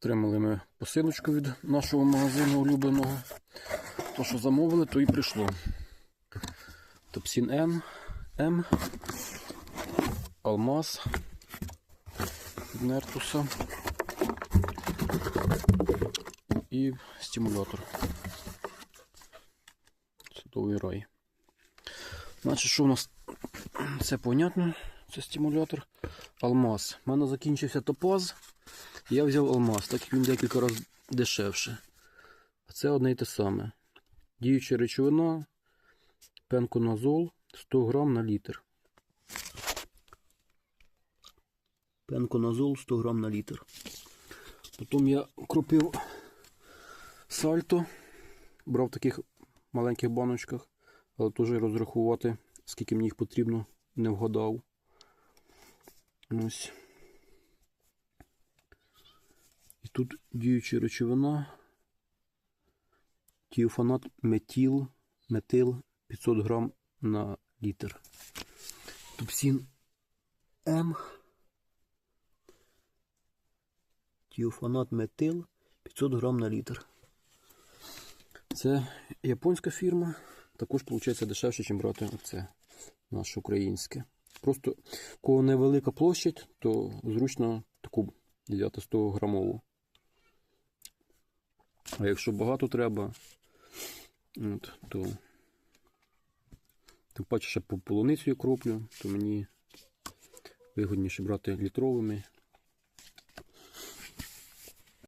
Отримали ми посилочку від нашого магазину улюбленого. То, що замовили, то і прийшло. Топсін Н, М, Алмаз від Нертуса і стимулятор. Судовий рай. Значить, що у нас це понятно, це стимулятор. Алмаз. У мене закінчився топаз. Я взяв алмаз, так він декілька разів дешевше. А це одне й те саме. Діюча речовина, пенконазол 100 грам на літр. Пенконазол 100 грам на літр. Потім я кропив сальто, брав в таких маленьких баночках, але теж розрахувати, скільки мені їх потрібно, не вгадав. Ось. І тут діюча речовина. Тіофанат метіл, метил 500 грам на літр. Тупсін М. Тіофанат метил 500 грам на літр. Це японська фірма. Також виходить дешевше, ніж брати оце наше українське. Просто кого невелика площадь, то зручно таку взяти 100 грамову. А якщо багато треба, от, то тим паче ще по полуницю кроплю, то мені вигодніше брати літровими